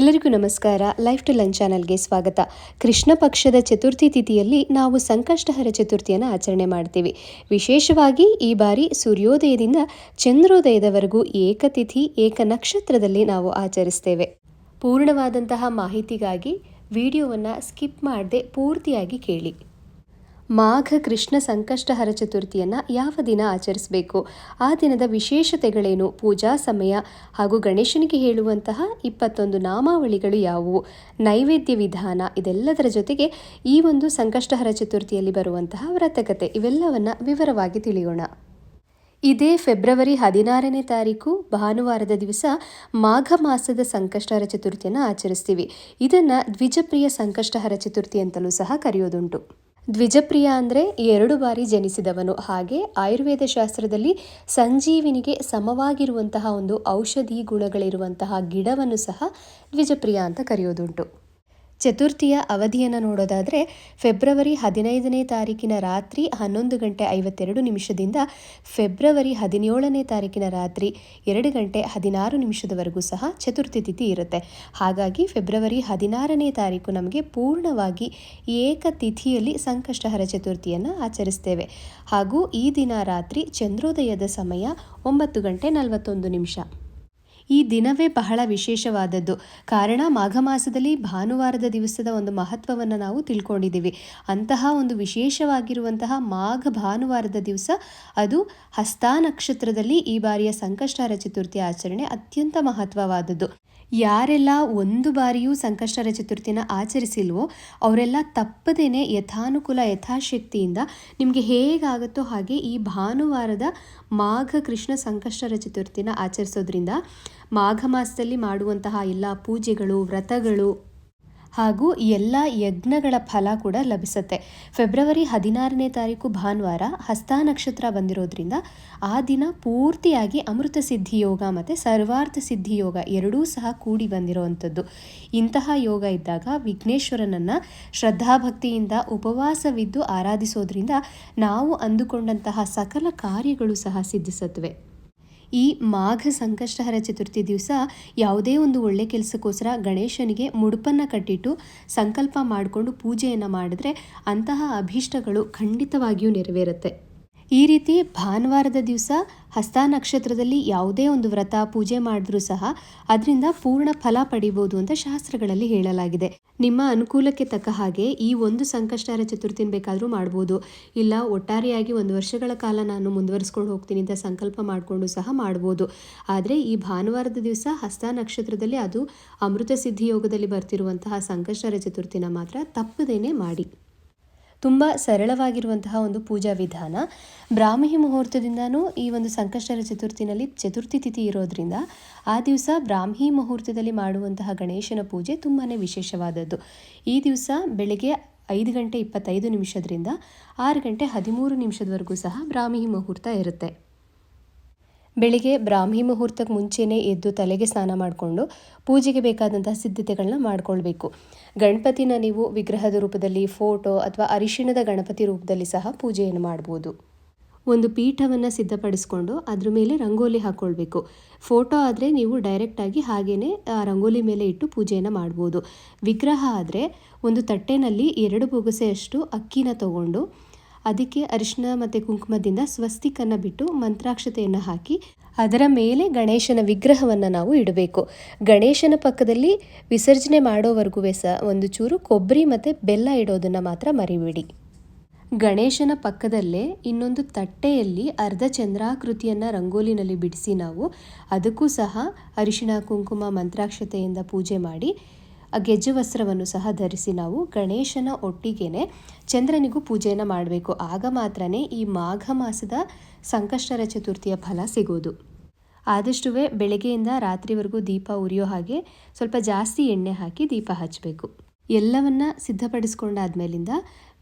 ಎಲ್ಲರಿಗೂ ನಮಸ್ಕಾರ. Life to lunch ಚಾನಲ್ಗೆ ಸ್ವಾಗತ. ಕೃಷ್ಣ ಪಕ್ಷದ ಚತುರ್ಥಿ ತಿಥಿಯಲ್ಲಿ ನಾವು ಸಂಕಷ್ಟಹರ ಚತುರ್ಥಿಯನ್ನು ಆಚರಣೆ ಮಾಡ್ತೀವಿ. ವಿಶೇಷವಾಗಿ ಈ ಬಾರಿ ಸೂರ್ಯೋದಯದಿಂದ ಚಂದ್ರೋದಯದವರೆಗೂ ಏಕತಿಥಿ ಏಕ ನಕ್ಷತ್ರದಲ್ಲಿ ನಾವು ಆಚರಿಸ್ತೇವೆ. ಪೂರ್ಣವಾದಂತಹ ಮಾಹಿತಿಗಾಗಿ ವಿಡಿಯೋವನ್ನು ಸ್ಕಿಪ್ ಮಾಡದೆ ಪೂರ್ತಿಯಾಗಿ ಕೇಳಿ. ಮಾಘ ಕೃಷ್ಣ ಸಂಕಷ್ಟಹರ ಚತುರ್ಥಿಯನ್ನು ಯಾವ ದಿನ ಆಚರಿಸಬೇಕು? ಆ ದಿನದ ವಿಶೇಷತೆಗಳೇನು? ಪೂಜಾ ಸಮಯ ಹಾಗೂ ಗಣೇಶನಿಗೆ ಹೇಳುವಂತಹ ಇಪ್ಪತ್ತೊಂದು ನಾಮಾವಳಿಗಳು ಯಾವುವು? ನೈವೇದ್ಯ ವಿಧಾನ ಇದೆಲ್ಲದರ ಜೊತೆಗೆ ಈ ಒಂದು ಸಂಕಷ್ಟಹರ ಚತುರ್ಥಿಯಲ್ಲಿ ಬರುವಂತಹ ವ್ರತಕತೆ ಇವೆಲ್ಲವನ್ನು ವಿವರವಾಗಿ ತಿಳಿಯೋಣ. ಇದೇ ಫೆಬ್ರವರಿ ಹದಿನಾರನೇ ತಾರೀಕು, ಭಾನುವಾರದ ದಿವಸ ಮಾಘ ಮಾಸದ ಸಂಕಷ್ಟಹರ ಚತುರ್ಥಿಯನ್ನು ಆಚರಿಸ್ತೀವಿ. ಇದನ್ನು ದ್ವಿಜಪ್ರಿಯ ಸಂಕಷ್ಟಹರ ಚತುರ್ಥಿ ಅಂತಲೂ ಸಹ ಕರೆಯೋದುಂಟು. ದ್ವಿಜಪ್ರಿಯ ಅಂದರೆ ಎರಡು ಬಾರಿ ಜನಿಸಿದವನು. ಹಾಗೆ ಆಯುರ್ವೇದ ಶಾಸ್ತ್ರದಲ್ಲಿ ಸಂಜೀವಿನಿಗೆ ಸಮವಾಗಿರುವಂತಹ ಒಂದು ಔಷಧಿ ಗುಣಗಳಿರುವಂತಹ ಗಿಡವನ್ನು ಸಹ ದ್ವಿಜಪ್ರಿಯ ಅಂತ ಕರೆಯೋದುಂಟು. ಚತುರ್ಥಿಯ ಅವಧಿಯನ್ನು ನೋಡೋದಾದರೆ ಫೆಬ್ರವರಿ ಹದಿನೈದನೇ ತಾರೀಕಿನ ರಾತ್ರಿ ಹನ್ನೊಂದು ಗಂಟೆ ಐವತ್ತೆರಡು ನಿಮಿಷದಿಂದ ಫೆಬ್ರವರಿ ಹದಿನೇಳನೇ ತಾರೀಕಿನ ರಾತ್ರಿ ಎರಡು ಗಂಟೆ ಹದಿನಾರು ನಿಮಿಷದವರೆಗೂ ಸಹ ಚತುರ್ಥಿ ತಿಥಿ ಇರುತ್ತೆ. ಹಾಗಾಗಿ ಫೆಬ್ರವರಿ ಹದಿನಾರನೇ ತಾರೀಕು ನಮಗೆ ಪೂರ್ಣವಾಗಿ ಏಕ ತಿಥಿಯಲ್ಲಿ ಸಂಕಷ್ಟಹರ ಚತುರ್ಥಿಯನ್ನು ಆಚರಿಸ್ತೇವೆ. ಹಾಗೂ ಈ ದಿನ ರಾತ್ರಿ ಚಂದ್ರೋದಯದ ಸಮಯ ಒಂಬತ್ತು ಗಂಟೆ ನಲವತ್ತೊಂದು ನಿಮಿಷ. ಈ ದಿನವೇ ಬಹಳ ವಿಶೇಷವಾದದ್ದು. ಕಾರಣ ಮಾಘ ಮಾಸದಲ್ಲಿ ಭಾನುವಾರದ ದಿವಸದ ಒಂದು ಮಹತ್ವವನ್ನು ನಾವು ತಿಳ್ಕೊಂಡಿದ್ದೀವಿ. ಅಂತಹ ಒಂದು ವಿಶೇಷವಾಗಿರುವಂತಹ ಮಾಘ ಭಾನುವಾರದ ದಿವಸ, ಅದು ಹಸ್ತಾ ನಕ್ಷತ್ರದಲ್ಲಿ ಈ ಬಾರಿಯ ಸಂಕಷ್ಟಹರ ಚತುರ್ಥಿ ಆಚರಣೆ ಅತ್ಯಂತ ಮಹತ್ವವಾದದ್ದು. ಯಾರೆಲ್ಲ ಒಂದು ಬಾರಿಯೂ ಸಂಕಷ್ಟರ ಚತುರ್ಥಿನ ಆಚರಿಸಿಲ್ವೋ ಅವರೆಲ್ಲ ತಪ್ಪದೇನೆ ಯಥಾನುಕೂಲ, ಯಥಾಶಕ್ತಿಯಿಂದ ನಿಮಗೆ ಹೇಗಾಗುತ್ತೋ ಹಾಗೆ ಈ ಭಾನುವಾರದ ಮಾಘ ಕೃಷ್ಣ ಸಂಕಷ್ಟರ ಚತುರ್ಥಿನ ಆಚರಿಸೋದ್ರಿಂದ ಮಾಘ ಮಾಸದಲ್ಲಿ ಮಾಡುವಂತಹ ಎಲ್ಲ ಪೂಜೆಗಳು, ವ್ರತಗಳು ಹಾಗೂ ಎಲ್ಲ ಯಜ್ಞಗಳ ಫಲ ಕೂಡ ಲಭಿಸುತ್ತೆ. ಫೆಬ್ರವರಿ ಹದಿನಾರನೇ ತಾರೀಕು ಭಾನುವಾರ ಹಸ್ತ ನಕ್ಷತ್ರ ಬಂದಿರೋದ್ರಿಂದ ಆ ದಿನ ಪೂರ್ತಿಯಾಗಿ ಅಮೃತ ಸಿದ್ಧಿ ಯೋಗ ಮತ್ತು ಸರ್ವಾರ್ಥ ಸಿದ್ಧಿ ಯೋಗ ಎರಡೂ ಸಹ ಕೂಡಿ ಬಂದಿರುವಂಥದ್ದು. ಇಂತಹ ಯೋಗ ಇದ್ದಾಗ ವಿಘ್ನೇಶ್ವರನನ್ನು ಶ್ರದ್ಧಾಭಕ್ತಿಯಿಂದ ಉಪವಾಸವಿದ್ದು ಆರಾಧಿಸೋದ್ರಿಂದ ನಾವು ಅಂದುಕೊಂಡಂತಹ ಸಕಲ ಕಾರ್ಯಗಳು ಸಹ ಸಿದ್ಧಿಸುತ್ತವೆ ಈ ಮಾಘ ಸಂಕಷ್ಟಹರ ಚತುರ್ಥಿ ದಿವಸ ಯಾವುದೇ ಒಂದು ಒಳ್ಳೆ ಕೆಲಸಕ್ಕೋಸ್ಕರ ಗಣೇಶನಿಗೆ ಮುಡುಪನ್ನು ಕಟ್ಟಿಟ್ಟು ಸಂಕಲ್ಪ ಮಾಡಿಕೊಂಡು ಪೂಜೆಯನ್ನು ಮಾಡಿದ್ರೆ ಅಂತಹ ಅಭೀಷ್ಟಗಳು ಖಂಡಿತವಾಗಿಯೂ ನೆರವೇರುತ್ತೆ. ಈ ರೀತಿ ಭಾನುವಾರದ ದಿವಸ ಹಸ್ತ ನಕ್ಷತ್ರದಲ್ಲಿ ಯಾವುದೇ ಒಂದು ವ್ರತ ಪೂಜೆ ಮಾಡಿದ್ರೂ ಸಹ ಅದರಿಂದ ಪೂರ್ಣ ಫಲ ಪಡಿಬೋದು ಅಂತ ಶಾಸ್ತ್ರಗಳಲ್ಲಿ ಹೇಳಲಾಗಿದೆ. ನಿಮ್ಮ ಅನುಕೂಲಕ್ಕೆ ತಕ್ಕ ಹಾಗೆ ಈ ಒಂದು ಸಂಕಷ್ಟಹರ ಚತುರ್ಥಿನ ಬೇಕಾದರೂ ಮಾಡ್ಬೋದು. ಇಲ್ಲ, ಒಟ್ಟಾರೆಯಾಗಿ ಒಂದು ವರ್ಷಗಳ ಕಾಲ ನಾನು ಮುಂದುವರಿಸ್ಕೊಂಡು ಹೋಗ್ತೀನಿ ಅಂತ ಸಂಕಲ್ಪ ಮಾಡಿಕೊಂಡು ಸಹ ಮಾಡ್ಬೋದು. ಆದರೆ ಈ ಭಾನುವಾರದ ದಿವಸ ಹಸ್ತ ನಕ್ಷತ್ರದಲ್ಲಿ ಅದು ಅಮೃತ ಸಿದ್ಧಿ ಯೋಗದಲ್ಲಿ ಬರ್ತಿರುವಂತಹ ಸಂಕಷ್ಟಹರ ಚತುರ್ಥಿನ ಮಾತ್ರ ತಪ್ಪದೇನೆ ಮಾಡಿ. ತುಂಬ ಸರಳವಾಗಿರುವಂತಹ ಒಂದು ಪೂಜಾ ವಿಧಾನ. ಬ್ರಾಹ್ಮಿ ಮುಹೂರ್ತದಿಂದನೂ ಈ ಒಂದು ಸಂಕಷ್ಟರ ಚತುರ್ಥಿನಲ್ಲಿ ಚತುರ್ಥಿ ತಿಥಿ ಇರೋದ್ರಿಂದ ಆ ದಿವಸ ಬ್ರಾಹ್ಮಿ ಮುಹೂರ್ತದಲ್ಲಿ ಮಾಡುವಂತಹ ಗಣೇಶನ ಪೂಜೆ ತುಂಬಾ ವಿಶೇಷವಾದದ್ದು. ಈ ದಿವಸ ಬೆಳಗ್ಗೆ ಐದು ಗಂಟೆ ಇಪ್ಪತ್ತೈದು ನಿಮಿಷದ್ರಿಂದ ಆರು ಗಂಟೆ ಹದಿಮೂರು ನಿಮಿಷದವರೆಗೂ ಸಹ ಬ್ರಾಹ್ಮಿ ಮುಹೂರ್ತ ಇರುತ್ತೆ. ಬೆಳಿಗ್ಗೆ ಬ್ರಾಹ್ಮಿ ಮುಹೂರ್ತಕ್ಕೆ ಮುಂಚೆನೇ ಎದ್ದು ತಲೆಗೆ ಸ್ನಾನ ಮಾಡಿಕೊಂಡು ಪೂಜೆಗೆ ಬೇಕಾದಂತಹ ಸಿದ್ಧತೆಗಳನ್ನ ಮಾಡಿಕೊಳ್ಬೇಕು. ಗಣಪತಿನ ನೀವು ವಿಗ್ರಹದ ರೂಪದಲ್ಲಿ ಫೋಟೋ ಅಥವಾ ಅರಿಶಿಣದ ಗಣಪತಿ ರೂಪದಲ್ಲಿ ಸಹ ಪೂಜೆಯನ್ನು ಮಾಡ್ಬೋದು. ಒಂದು ಪೀಠವನ್ನು ಸಿದ್ಧಪಡಿಸ್ಕೊಂಡು ಅದ್ರ ಮೇಲೆ ರಂಗೋಲಿ ಹಾಕ್ಕೊಳ್ಬೇಕು ಫೋಟೋ ಆದರೆ ನೀವು ಡೈರೆಕ್ಟಾಗಿ ಹಾಗೇ ರಂಗೋಲಿ ಮೇಲೆ ಇಟ್ಟು ಪೂಜೆಯನ್ನು ಮಾಡ್ಬೋದು. ವಿಗ್ರಹ ಆದರೆ ಒಂದು ತಟ್ಟೆನಲ್ಲಿ ಎರಡು ಬೊಗಸೆಯಷ್ಟು ಅಕ್ಕಿನ ತಗೊಂಡು ಅದಕ್ಕೆ ಅರಿಶಿನ ಮತ್ತು ಕುಂಕುಮದಿಂದ ಸ್ವಸ್ತಿಕನ್ನು ಬಿಟ್ಟು ಮಂತ್ರಾಕ್ಷತೆಯನ್ನು ಹಾಕಿ ಅದರ ಮೇಲೆ ಗಣೇಶನ ವಿಗ್ರಹವನ್ನು ನಾವು ಇಡಬೇಕು. ಗಣೇಶನ ಪಕ್ಕದಲ್ಲಿ ವಿಸರ್ಜನೆ ಮಾಡೋವರೆಗೂ ಸಹ ಒಂದು ಚೂರು ಕೊಬ್ಬರಿ ಮತ್ತು ಬೆಲ್ಲ ಇಡೋದನ್ನು ಮಾತ್ರ ಮರಿಬೇಡಿ. ಗಣೇಶನ ಪಕ್ಕದಲ್ಲೇ ಇನ್ನೊಂದು ತಟ್ಟೆಯಲ್ಲಿ ಅರ್ಧ ಚಂದ್ರಾಕೃತಿಯನ್ನು ರಂಗೋಲಿನಲ್ಲಿ ಬಿಡಿಸಿ ನಾವು ಅದಕ್ಕೂ ಸಹ ಅರಿಶಿಣ, ಕುಂಕುಮ, ಮಂತ್ರಾಕ್ಷತೆಯಿಂದ ಪೂಜೆ ಮಾಡಿ ಆ ಗೆಜ್ಜೆ ವಸ್ತ್ರವನ್ನು ಸಹ ಧರಿಸಿ ನಾವು ಗಣೇಶನ ಒಟ್ಟಿಗೆನೆ ಚಂದ್ರನಿಗೂ ಪೂಜೆಯನ್ನು ಮಾಡಬೇಕು. ಆಗ ಮಾತ್ರ ಈ ಮಾಘ ಮಾಸದ ಸಂಕಷ್ಟರ ಚತುರ್ಥಿಯ ಫಲ ಸಿಗೋದು ಆದಷ್ಟು ಬೆಳಗ್ಗೆಯಿಂದ ರಾತ್ರಿವರೆಗೂ ದೀಪ ಉರಿಯೋ ಹಾಗೆ ಸ್ವಲ್ಪ ಜಾಸ್ತಿ ಎಣ್ಣೆ ಹಾಕಿ ದೀಪ ಹಚ್ಚಬೇಕು. ಎಲ್ಲವನ್ನ ಸಿದ್ಧಪಡಿಸ್ಕೊಂಡಾದ್ಮೇಲಿಂದ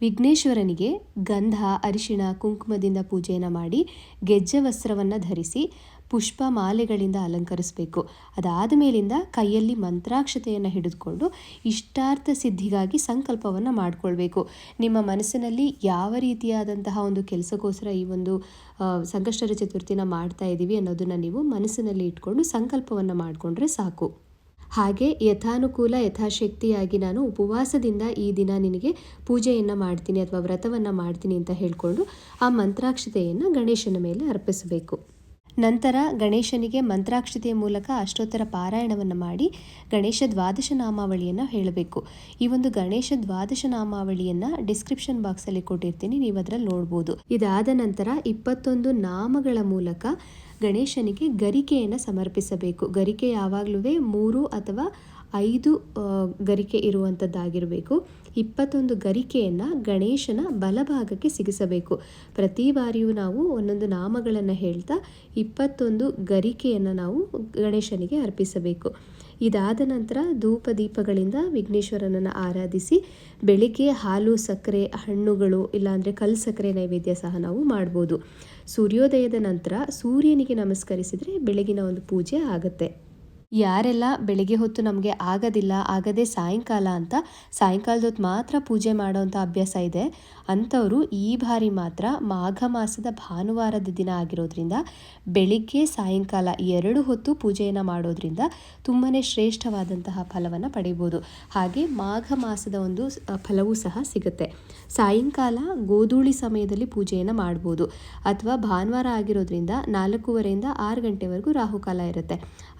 ವಿಘ್ನೇಶ್ವರನಿಗೆ ಗಂಧ, ಅರಿಶಿಣ, ಕುಂಕುಮದಿಂದ ಪೂಜೆಯನ್ನು ಮಾಡಿ ಗೆಜ್ಜೆ ವಸ್ತ್ರವನ್ನು ಧರಿಸಿ ಪುಷ್ಪ ಮಾಲೆಗಳಿಂದ ಅಲಂಕರಿಸಬೇಕು. ಅದಾದ ಮೇಲಿಂದ ಕೈಯಲ್ಲಿ ಮಂತ್ರಾಕ್ಷತೆಯನ್ನು ಹಿಡಿದುಕೊಂಡು ಇಷ್ಟಾರ್ಥ ಸಿದ್ಧಿಗಾಗಿ ಸಂಕಲ್ಪವನ್ನು ಮಾಡಿಕೊಳ್ಬೇಕು. ನಿಮ್ಮ ಮನಸ್ಸಿನಲ್ಲಿ ಯಾವ ರೀತಿಯಾದಂತಹ ಒಂದು ಕೆಲಸಕ್ಕೋಸ್ಕರ ಈ ಒಂದು ಸಂಕಷ್ಟರ ಚತುರ್ಥಿನ ಮಾಡ್ತಾ ಇದ್ದೀವಿ ಅನ್ನೋದನ್ನು ನೀವು ಮನಸ್ಸಿನಲ್ಲಿ ಇಟ್ಕೊಂಡು ಸಂಕಲ್ಪವನ್ನು ಮಾಡಿಕೊಂಡ್ರೆ ಸಾಕು. ಹಾಗೆ ಯಥಾನುಕೂಲ, ಯಥಾಶಕ್ತಿಯಾಗಿ ನಾನು ಉಪವಾಸದಿಂದ ಈ ದಿನ ನಿನಗೆ ಪೂಜೆಯನ್ನು ಮಾಡ್ತೀನಿ ಅಥವಾ ವ್ರತವನ್ನು ಮಾಡ್ತೀನಿ ಅಂತ ಹೇಳಿಕೊಂಡು ಆ ಮಂತ್ರಾಕ್ಷತೆಯನ್ನು ಗಣೇಶನ ಮೇಲೆ ಅರ್ಪಿಸಬೇಕು. ನಂತರ ಗಣೇಶನಿಗೆ ಮಂತ್ರಾಕ್ಷತೆಯ ಮೂಲಕ ಅಷ್ಟೋತ್ತರ ಪಾರಾಯಣವನ್ನು ಮಾಡಿ ಗಣೇಶ ದ್ವಾದಶ ನಾಮಾವಳಿಯನ್ನು ಹೇಳಬೇಕು. ಈ ಒಂದು ಗಣೇಶ ದ್ವಾದಶ ನಾಮಾವಳಿಯನ್ನು ಡಿಸ್ಕ್ರಿಪ್ಷನ್ ಬಾಕ್ಸಲ್ಲಿ ಕೊಟ್ಟಿರ್ತೀನಿ, ನೀವು ಅದರಲ್ಲಿ ನೋಡ್ಬೋದು. ಇದಾದ ನಂತರ ಇಪ್ಪತ್ತೊಂದು ನಾಮಗಳ ಮೂಲಕ ಗಣೇಶನಿಗೆ ಗರಿಕೆಯನ್ನು ಸಮರ್ಪಿಸಬೇಕು. ಗರಿಕೆ ಯಾವಾಗಲೂ ಮೂರು ಅಥವಾ ಐದು ಗರಿಕೆ ಇರುವಂಥದ್ದಾಗಿರಬೇಕು ಇಪ್ಪತ್ತೊಂದು ಗರಿಕೆಯನ್ನು ಗಣೇಶನ ಬಲಭಾಗಕ್ಕೆ ಸಿಗಿಸಬೇಕು. ಪ್ರತಿ ಬಾರಿಯೂ ನಾವು ಒಂದೊಂದು ನಾಮಗಳನ್ನು ಹೇಳ್ತಾ ಇಪ್ಪತ್ತೊಂದು ಗರಿಕೆಯನ್ನು ನಾವು ಗಣೇಶನಿಗೆ ಅರ್ಪಿಸಬೇಕು. ಇದಾದ ನಂತರ ಧೂಪ ದೀಪಗಳಿಂದ ವಿಘ್ನೇಶ್ವರನನ್ನು ಆರಾಧಿಸಿ ಬೆಳಿಗ್ಗೆ ಹಾಲು, ಸಕ್ಕರೆ, ಹಣ್ಣುಗಳು, ಇಲ್ಲಾಂದರೆ ಕಲ್ಲು ಸಕ್ಕರೆ ನೈವೇದ್ಯ ಸಹ ನಾವು ಮಾಡ್ಬೋದು. ಸೂರ್ಯೋದಯದ ನಂತರ ಸೂರ್ಯನಿಗೆ ನಮಸ್ಕರಿಸಿದರೆ ಬೆಳಗಿನ ಒಂದು ಪೂಜೆ ಆಗುತ್ತೆ. ಯಾರೆಲ್ಲ ಬೆಳಿಗ್ಗೆ ಹೊತ್ತು ನಮಗೆ ಆಗೋದಿಲ್ಲ, ಆಗದೆ ಸಾಯಂಕಾಲ ಅಂತ ಸಾಯಂಕಾಲದ ಹೊತ್ತು ಮಾತ್ರ ಪೂಜೆ ಮಾಡೋವಂಥ ಅಭ್ಯಾಸ ಇದೆ. ಅಂಥವರು ಈ ಬಾರಿ ಮಾತ್ರ ಮಾಘ ಮಾಸದ ಭಾನುವಾರದ ದಿನ ಆಗಿರೋದ್ರಿಂದ ಬೆಳಿಗ್ಗೆ ಸಾಯಂಕಾಲ ಎರಡು ಹೊತ್ತು ಪೂಜೆಯನ್ನು ಮಾಡೋದ್ರಿಂದ ತುಂಬಾ ಶ್ರೇಷ್ಠವಾದಂತಹ ಫಲವನ್ನು ಪಡಿಬೋದು. ಹಾಗೆ ಮಾಘ ಮಾಸದ ಒಂದು ಫಲವೂ ಸಹ ಸಿಗುತ್ತೆ. ಸಾಯಂಕಾಲ ಗೋಧೂಳಿ ಸಮಯದಲ್ಲಿ ಪೂಜೆಯನ್ನು ಮಾಡ್ಬೋದು. ಅಥವಾ ಭಾನುವಾರ ಆಗಿರೋದ್ರಿಂದ ನಾಲ್ಕೂವರೆಯಿಂದ ಆರು ಗಂಟೆವರೆಗೂ ರಾಹುಕಾಲ ಇರುತ್ತೆ.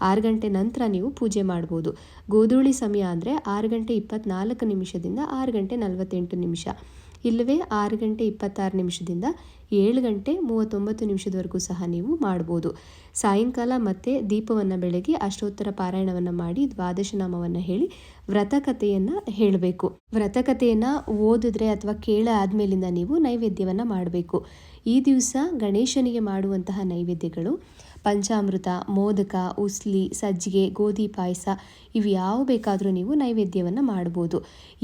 ಆರು ಗಂಟೆ ನಂತರ ನೀವು ಪೂಜೆ ಮಾಡ್ಬೋದು. ಗೋಧೂಳಿ ಸಮಯ ಅಂದರೆ ಆರು ಗಂಟೆ ಇಪ್ಪತ್ನಾಲ್ಕು ನಿಮಿಷದಿಂದ ಆರು ಗಂಟೆ ನಲವತ್ತೆಂಟು ನಿಮಿಷ. ಇಲ್ಲವೇ ಆರು ಗಂಟೆ ಇಪ್ಪತ್ತಾರು ನಿಮಿಷದಿಂದ ಏಳು ಗಂಟೆ ಮೂವತ್ತೊಂಬತ್ತು ನಿಮಿಷದವರೆಗೂ ಸಹ ನೀವು ಮಾಡ್ಬೋದು. ಸಾಯಂಕಾಲ ಮತ್ತೆ ದೀಪವನ್ನು ಬೆಳಗ್ಗೆ ಅಷ್ಟೋತ್ತರ ಪಾರಾಯಣವನ್ನು ಮಾಡಿ ದ್ವಾದಶ ನಾಮವನ್ನು ಹೇಳಿ ವ್ರತಕಥೆಯನ್ನು ಹೇಳಬೇಕು. ವ್ರತಕಥೆಯನ್ನು ಓದಿದ್ರೆ ಅಥವಾ ಕೇಳ ಆದಮೇಲಿಂದ ನೀವು ನೈವೇದ್ಯವನ್ನು ಮಾಡಬೇಕು. ಈ ದಿವಸ ಗಣೇಶನಿಗೆ ಮಾಡುವಂತಹ ನೈವೇದ್ಯಗಳು ಪಂಚಾಮೃತ, ಮೋದಕ, ಉಸ್ಲಿ, ಸಜ್ಜಿಗೆ, ಗೋಧಿ ಪಾಯಸ ಇವು ಯಾವ ಬೇಕಾದರೂ ನೀವು ನೈವೇದ್ಯವನ್ನು ಮಾಡ್ಬೋದು.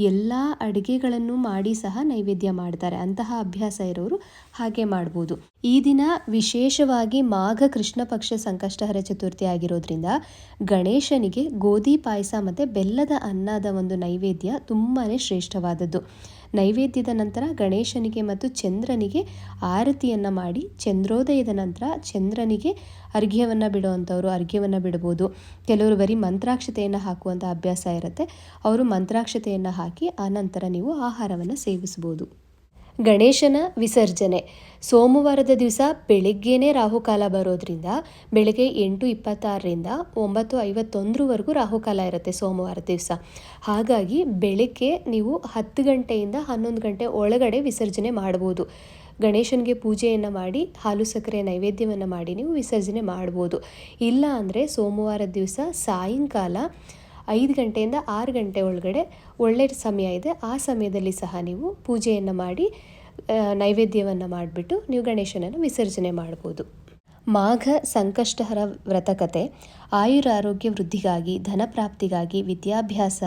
ಎಲ್ಲ ಅಡುಗೆಗಳನ್ನು ಮಾಡಿ ಸಹ ನೈವೇದ್ಯ ಮಾಡ್ತಾರೆ. ಅಂತಹ ಅಭ್ಯಾಸ ಇರೋರು ಹಾಗೆ ಮಾಡ್ಬೋದು. ಈ ದಿನ ವಿಶೇಷವಾಗಿ ಮಾಘ ಕೃಷ್ಣ ಪಕ್ಷ ಸಂಕಷ್ಟಹರ ಚತುರ್ಥಿ ಆಗಿರೋದ್ರಿಂದ ಗಣೇಶನಿಗೆ ಗೋಧಿ ಪಾಯಸ ಮತ್ತು ಬೆಲ್ಲದ ಅನ್ನದ ಒಂದು ನೈವೇದ್ಯ ತುಂಬಾ ಶ್ರೇಷ್ಠವಾದದ್ದು. ನೈವೇದ್ಯದ ನಂತರ ಗಣೇಶನಿಗೆ ಮತ್ತು ಚಂದ್ರನಿಗೆ ಆರತಿಯನ್ನು ಮಾಡಿ ಚಂದ್ರೋದಯದ ನಂತರ ಚಂದ್ರನಿಗೆ ಅರ್ಘ್ಯವನ್ನು ಬಿಡುವಂಥವ್ರು, ಅರ್ಘ್ಯವನ್ನು ಬಿಡ್ಬೋದು. ಕೆಲವರು ಬರೀ ಮಂತ್ರಾಕ್ಷತೆಯನ್ನು ಹಾಕುವಂಥ ಅಭ್ಯಾಸ ಇರುತ್ತೆ. ಅವರು ಮಂತ್ರಾಕ್ಷತೆಯನ್ನು ಹಾಕಿ ಆನಂತರ ನೀವು ಆಹಾರವನ್ನು ಸೇವಿಸ್ಬೋದು. ಗಣೇಶನ ವಿಸರ್ಜನೆ. ಸೋಮವಾರದ ದಿವಸ ಬೆಳಿಗ್ಗೆನೇ ರಾಹುಕಾಲ ಬರೋದ್ರಿಂದ ಬೆಳಗ್ಗೆ ಎಂಟು ಇಪ್ಪತ್ತಾರರಿಂದ ಒಂಬತ್ತು ಐವತ್ತೊಂದರವರೆಗೂ ರಾಹುಕಾಲ ಇರುತ್ತೆ ಸೋಮವಾರ ದಿವಸ. ಹಾಗಾಗಿ ಬೆಳಗ್ಗೆ ನೀವು ಹತ್ತು ಗಂಟೆಯಿಂದ ಹನ್ನೊಂದು ಗಂಟೆ ಒಳಗಡೆ ವಿಸರ್ಜನೆ ಮಾಡ್ಬೋದು. ಗಣೇಶನಿಗೆ ಪೂಜೆಯನ್ನು ಮಾಡಿ, ಹಾಲು ಸಕ್ಕರೆ ನೈವೇದ್ಯವನ್ನು ಮಾಡಿ ನೀವು ವಿಸರ್ಜನೆ ಮಾಡ್ಬೋದು. ಇಲ್ಲ ಅಂದರೆ ಸೋಮವಾರದ ದಿವಸ ಸಾಯಂಕಾಲ ಐದು ಗಂಟೆಯಿಂದ ಆರು ಗಂಟೆ ಒಳಗಡೆ ಒಳ್ಳೆಯ ಸಮಯ ಇದೆ. ಆ ಸಮಯದಲ್ಲಿ ಸಹ ನೀವು ಪೂಜೆಯನ್ನು ಮಾಡಿ ನೈವೇದ್ಯವನ್ನು ಮಾಡಿಬಿಟ್ಟು ನೀವು ಗಣೇಶನನ್ನು ವಿಸರ್ಜನೆ ಮಾಡ್ಬೋದು. ಮಾಘ ಸಂಕಷ್ಟಹರ ವ್ರತಕತೆ ಆಯುರಾರೋಗ್ಯ ವೃದ್ಧಿಗಾಗಿ, ಧನ ಪ್ರಾಪ್ತಿಗಾಗಿ, ವಿದ್ಯಾಭ್ಯಾಸ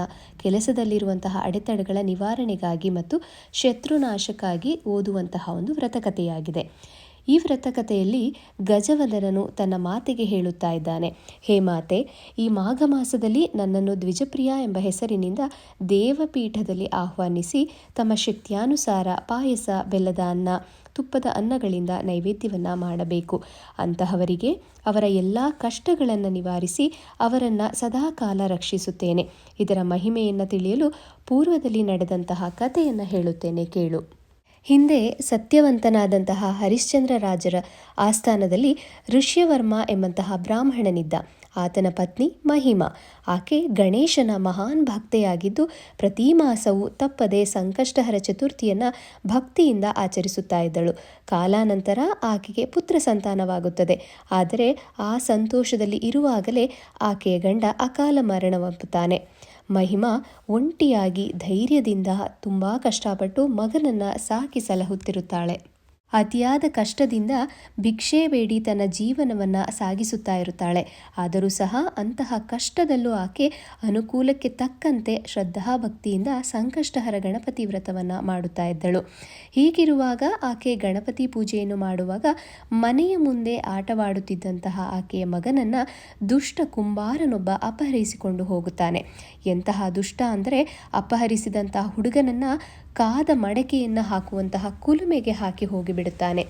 ಕೆಲಸದಲ್ಲಿರುವಂತಹ ಅಡೆತಡೆಗಳ ನಿವಾರಣೆಗಾಗಿ ಮತ್ತು ಶತ್ರುನಾಶಕ್ಕಾಗಿ ಓದುವಂತಹ ಒಂದು ವ್ರತಕತೆಯಾಗಿದೆ ಈ ವ್ರತಕಥೆಯಲ್ಲಿ ಗಜವದನನು ತನ್ನ ಮಾತೆಗೆ ಹೇಳುತ್ತಾ ಇದ್ದಾನೆ. ಹೇ ಮಾತೆ, ಈ ಮಾಘ ಮಾಸದಲ್ಲಿ ನನ್ನನ್ನು ದ್ವಿಜಪ್ರಿಯ ಎಂಬ ಹೆಸರಿನಿಂದ ದೇವಪೀಠದಲ್ಲಿ ಆಹ್ವಾನಿಸಿ, ತಮ್ಮ ಶಕ್ತಿಯಾನುಸಾರ ಪಾಯಸ, ಬೆಲ್ಲದ ಅನ್ನ, ತುಪ್ಪದ ಅನ್ನಗಳಿಂದ ನೈವೇದ್ಯವನ್ನು ಮಾಡಬೇಕು. ಅಂತಹವರಿಗೆ ಅವರ ಎಲ್ಲ ಕಷ್ಟಗಳನ್ನು ನಿವಾರಿಸಿ ಅವರನ್ನು ಸದಾಕಾಲ ರಕ್ಷಿಸುತ್ತೇನೆ. ಇದರ ಮಹಿಮೆಯನ್ನು ತಿಳಿಯಲು ಪೂರ್ವದಲ್ಲಿ ನಡೆದಂತಹ ಕಥೆಯನ್ನು ಹೇಳುತ್ತೇನೆ, ಕೇಳು. ಹಿಂದೆ ಸತ್ಯವಂತನಾದಂತಹ ಹರಿಶ್ಚಂದ್ರ ರಾಜರ ಆಸ್ಥಾನದಲ್ಲಿ ಋಷ್ಯವರ್ಮ ಎಂಬಂತಹ ಬ್ರಾಹ್ಮಣನಿದ್ದ. ಆತನ ಪತ್ನಿ ಮಹಿಮಾ. ಆಕೆ ಗಣೇಶನ ಮಹಾನ್ ಭಕ್ತೆಯಾಗಿದ್ದು ಪ್ರತಿ ಮಾಸವೂ ತಪ್ಪದೆ ಸಂಕಷ್ಟಹರ ಚತುರ್ಥಿಯನ್ನು ಭಕ್ತಿಯಿಂದ ಆಚರಿಸುತ್ತಾ ಇದ್ದಳು. ಕಾಲಾನಂತರ ಆಕೆಗೆ ಪುತ್ರ ಸಂತಾನವಾಗುತ್ತದೆ. ಆದರೆ ಆ ಸಂತೋಷದಲ್ಲಿ ಇರುವಾಗಲೇ ಆಕೆಯ ಗಂಡ ಅಕಾಲ ಮರಣವಾಗುತ್ತಾನೆ ಮಹಿಮಾ ಒಂಟಿಯಾಗಿ ಧೈರ್ಯದಿಂದ ತುಂಬ ಕಷ್ಟಪಟ್ಟು ಮಗನನ್ನು ಸಾಕಿ ಸಲಹುತ್ತಿರುತ್ತಾಳೆ. ಅತಿಯಾದ ಕಷ್ಟದಿಂದ ಭಿಕ್ಷೆ ಬೇಡಿ ತನ್ನ ಜೀವನವನ್ನು ಸಾಗಿಸುತ್ತಾ ಇರುತ್ತಾಳೆ. ಆದರೂ ಸಹ ಅಂತಹ ಕಷ್ಟದಲ್ಲೂ ಆಕೆ ಅನುಕೂಲಕ್ಕೆ ತಕ್ಕಂತೆ ಶ್ರದ್ಧಾಭಕ್ತಿಯಿಂದ ಸಂಕಷ್ಟಹರ ಗಣಪತಿ ವ್ರತವನ್ನು ಮಾಡುತ್ತಾ ಇದ್ದಳು. ಹೀಗಿರುವಾಗ ಆಕೆ ಗಣಪತಿ ಪೂಜೆಯನ್ನು ಮಾಡುವಾಗ ಮನೆಯ ಮುಂದೆ ಆಟವಾಡುತ್ತಿದ್ದಂತಹ ಆಕೆಯ ಮಗನನ್ನು ದುಷ್ಟ ಕುಂಬಾರನೊಬ್ಬ ಅಪಹರಿಸಿಕೊಂಡು ಹೋಗುತ್ತಾನೆ. ಎಂತಹ ದುಷ್ಟ ಅಂದರೆ ಅಪಹರಿಸಿದಂತಹ ಹುಡುಗನನ್ನು ಕಾದ ಮಡಕೆಯನ್ನು ಹಾಕುವಂತಹ ಕುಲುಮೆಗೆ ಹಾಕಿ ಹೋಗಿಬಿಡುತ್ತಾನೆ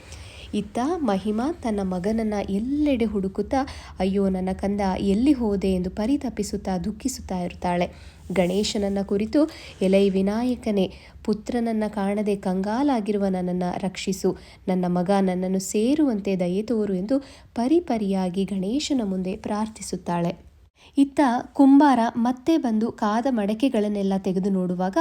ಇತ್ತ ಮಹಿಮಾ ತನ್ನ ಮಗನನ್ನು ಎಲ್ಲೆಡೆ ಹುಡುಕುತ್ತಾ, ಅಯ್ಯೋ, ನನ್ನ ಕಂದ, ಎಲ್ಲಿ ಹೋದೆ? ಎಂದು ಪರಿತಪಿಸುತ್ತಾ ದುಃಖಿಸುತ್ತಾ ಇರ್ತಾಳೆ. ಗಣೇಶನನ್ನ ಕುರಿತು, ಎಲೈ ವಿನಾಯಕನೇ, ಪುತ್ರನನ್ನು ಕಾಣದೆ ಕಂಗಾಲಾಗಿರುವ ನನ್ನನ್ನು ರಕ್ಷಿಸು. ನನ್ನ ಮಗ ನನ್ನನ್ನು ಸೇರುವಂತೆ ದಯೆ ತೋರು ಎಂದು ಪರಿಪರಿಯಾಗಿ ಗಣೇಶನ ಮುಂದೆ ಪ್ರಾರ್ಥಿಸುತ್ತಾಳೆ. ಇತ್ತ ಕುಂಬಾರ ಮತ್ತೆ ಬಂದು ಕಾದ ಮಡಕೆಗಳನ್ನೆಲ್ಲ ತೆಗೆದು ನೋಡುವಾಗ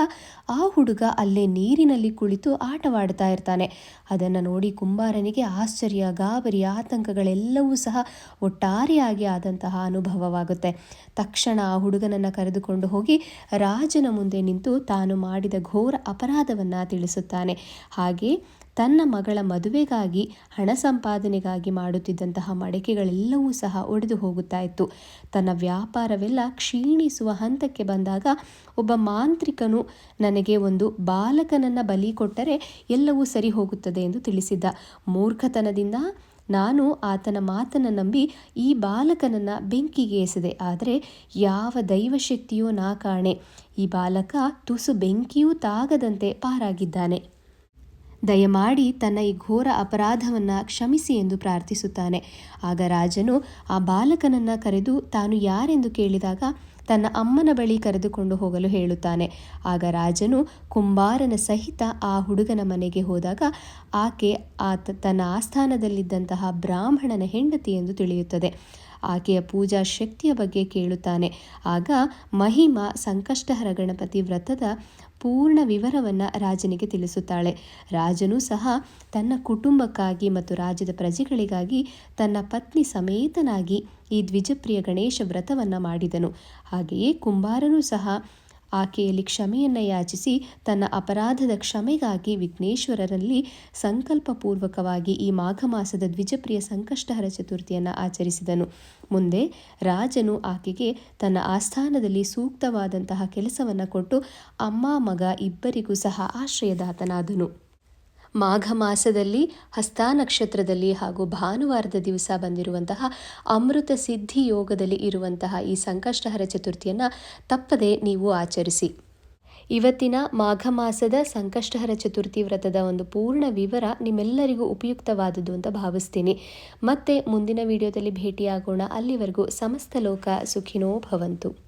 ಆ ಹುಡುಗ ಅಲ್ಲೇ ನೀರಿನಲ್ಲಿ ಕುಳಿತು ಆಟವಾಡ್ತಾ ಇರ್ತಾನೆ. ಅದನ್ನು ನೋಡಿ ಕುಂಬಾರನಿಗೆ ಆಶ್ಚರ್ಯ, ಗಾಬರಿ, ಆತಂಕಗಳೆಲ್ಲವೂ ಸಹ ಒಟ್ಟಾರೆಯಾಗಿ ಆದಂತಹ ಅನುಭವವಾಗುತ್ತೆ. ತಕ್ಷಣ ಆ ಹುಡುಗನನ್ನು ಕರೆದುಕೊಂಡು ಹೋಗಿ ರಾಜನ ಮುಂದೆ ನಿಂತು ತಾನು ಮಾಡಿದ ಘೋರ ಅಪರಾಧವನ್ನು ತಿಳಿಸುತ್ತಾನೆ. ಹಾಗೆ ತನ್ನ ಮಗಳ ಮದುವೆಗಾಗಿ, ಹಣ ಸಂಪಾದನೆಗಾಗಿ ಮಾಡುತ್ತಿದ್ದಂತಹ ಮಡಿಕೆಗಳೆಲ್ಲವೂ ಸಹ ಒಡೆದು ಹೋಗುತ್ತಾ ಇತ್ತು ತನ್ನ ವ್ಯಾಪಾರವೆಲ್ಲ ಕ್ಷೀಣಿಸುವ ಹಂತಕ್ಕೆ ಬಂದಾಗ ಒಬ್ಬ ಮಾಂತ್ರಿಕನು ನನಗೆ ಒಂದು ಬಾಲಕನನ್ನು ಬಲಿ ಕೊಟ್ಟರೆ ಎಲ್ಲವೂ ಸರಿ ಹೋಗುತ್ತದೆ ಎಂದು ತಿಳಿಸಿದ್ದ. ಮೂರ್ಖತನದಿಂದ ನಾನು ಆತನ ಮಾತನ್ನು ನಂಬಿ ಈ ಬಾಲಕನನ್ನು ಬೆಂಕಿಗೆ ಎಸೆದೆ. ಆದರೆ ಯಾವ ದೈವಶಕ್ತಿಯೋ ನಾ ಕಾಣೆ. ಈ ಬಾಲಕ ತುಸು ಬೆಂಕಿಯೂ ತಾಗದಂತೆ ಪಾರಾಗಿದ್ದಾನೆ. ದಯಮಾಡಿ ತನ್ನ ಈ ಘೋರ ಅಪರಾಧವನ್ನು ಕ್ಷಮಿಸಿ ಎಂದು ಪ್ರಾರ್ಥಿಸುತ್ತಾನೆ. ಆಗ ರಾಜನು ಆ ಬಾಲಕನನ್ನು ಕರೆದು ತಾನು ಯಾರೆಂದು ಕೇಳಿದಾಗ ತನ್ನ ಅಮ್ಮನ ಬಳಿ ಕರೆದುಕೊಂಡು ಹೋಗಲು ಹೇಳುತ್ತಾನೆ. ಆಗ ರಾಜನು ಕುಂಬಾರನ ಸಹಿತ ಆ ಹುಡುಗನ ಮನೆಗೆ ಹೋದಾಗ ಆಕೆ ಆತ ತನ್ನ ಆಸ್ಥಾನದಲ್ಲಿದ್ದಂತಹ ಬ್ರಾಹ್ಮಣನ ಹೆಂಡತಿ ಎಂದು ತಿಳಿಯುತ್ತದೆ. ಆಕೆಯ ಪೂಜಾ ಶಕ್ತಿಯ ಬಗ್ಗೆ ಕೇಳುತ್ತಾನೆ. ಆಗ ಮಹಿಮಾ ಸಂಕಷ್ಟಹರ ಗಣಪತಿ ವ್ರತದ ಪೂರ್ಣ ವಿವರವನ್ನು ರಾಜನಿಗೆ ತಿಳಿಸುತ್ತಾಳೆ. ರಾಜನು ಸಹ ತನ್ನ ಕುಟುಂಬಕ್ಕಾಗಿ ಮತ್ತು ರಾಜ್ಯದ ಪ್ರಜೆಗಳಿಗಾಗಿ ತನ್ನ ಪತ್ನಿ ಸಮೇತನಾಗಿ ಈ ದ್ವಿಜಪ್ರಿಯ ಗಣೇಶ ವ್ರತವನ್ನು ಮಾಡಿದನು. ಹಾಗೆಯೇ ಕುಂಬಾರನು ಸಹ ಆಕೆಯಲ್ಲಿ ಕ್ಷಮೆಯನ್ನು ಯಾಚಿಸಿ ತನ್ನ ಅಪರಾಧದ ಕ್ಷಮೆಗಾಗಿ ವಿಘ್ನೇಶ್ವರರಲ್ಲಿ ಸಂಕಲ್ಪಪೂರ್ವಕವಾಗಿ ಈ ಮಾಘ ಮಾಸದ ದ್ವಿಜಪ್ರಿಯ ಸಂಕಷ್ಟಹರ ಚತುರ್ಥಿಯನ್ನು ಆಚರಿಸಿದನು. ಮುಂದೆ ರಾಜನು ಆಕೆಗೆ ತನ್ನ ಆಸ್ಥಾನದಲ್ಲಿ ಸೂಕ್ತವಾದಂತಹ ಕೆಲಸವನ್ನು ಕೊಟ್ಟು ಅಮ್ಮ, ಮಗ ಇಬ್ಬರಿಗೂ ಸಹ ಆಶ್ರಯದಾತನಾದನು. ಮಾಘ ಮಾಸದಲ್ಲಿ ಹಸ್ತ ನಕ್ಷತ್ರದಲ್ಲಿ ಹಾಗೂ ಭಾನುವಾರದ ದಿವಸ ಬಂದಿರುವಂತಹ ಅಮೃತ ಸಿದ್ಧಿ ಯೋಗದಲ್ಲಿ ಇರುವಂತಹ ಈ ಸಂಕಷ್ಟಹರ ಚತುರ್ಥಿಯನ್ನು ತಪ್ಪದೆ ನೀವು ಆಚರಿಸಿ. ಇವತ್ತಿನ ಮಾಘ ಮಾಸದ ಸಂಕಷ್ಟಹರ ಚತುರ್ಥಿ ವ್ರತದ ಒಂದು ಪೂರ್ಣ ವಿವರ ನಿಮ್ಮೆಲ್ಲರಿಗೂ ಉಪಯುಕ್ತವಾದದ್ದು ಅಂತ ಭಾವಿಸ್ತೀನಿ. ಮತ್ತೆ ಮುಂದಿನ ವಿಡಿಯೋದಲ್ಲಿ ಭೇಟಿಯಾಗೋಣ. ಅಲ್ಲಿವರೆಗೂ ಸಮಸ್ತ ಲೋಕ ಸುಖಿನೋ ಭವಂತು.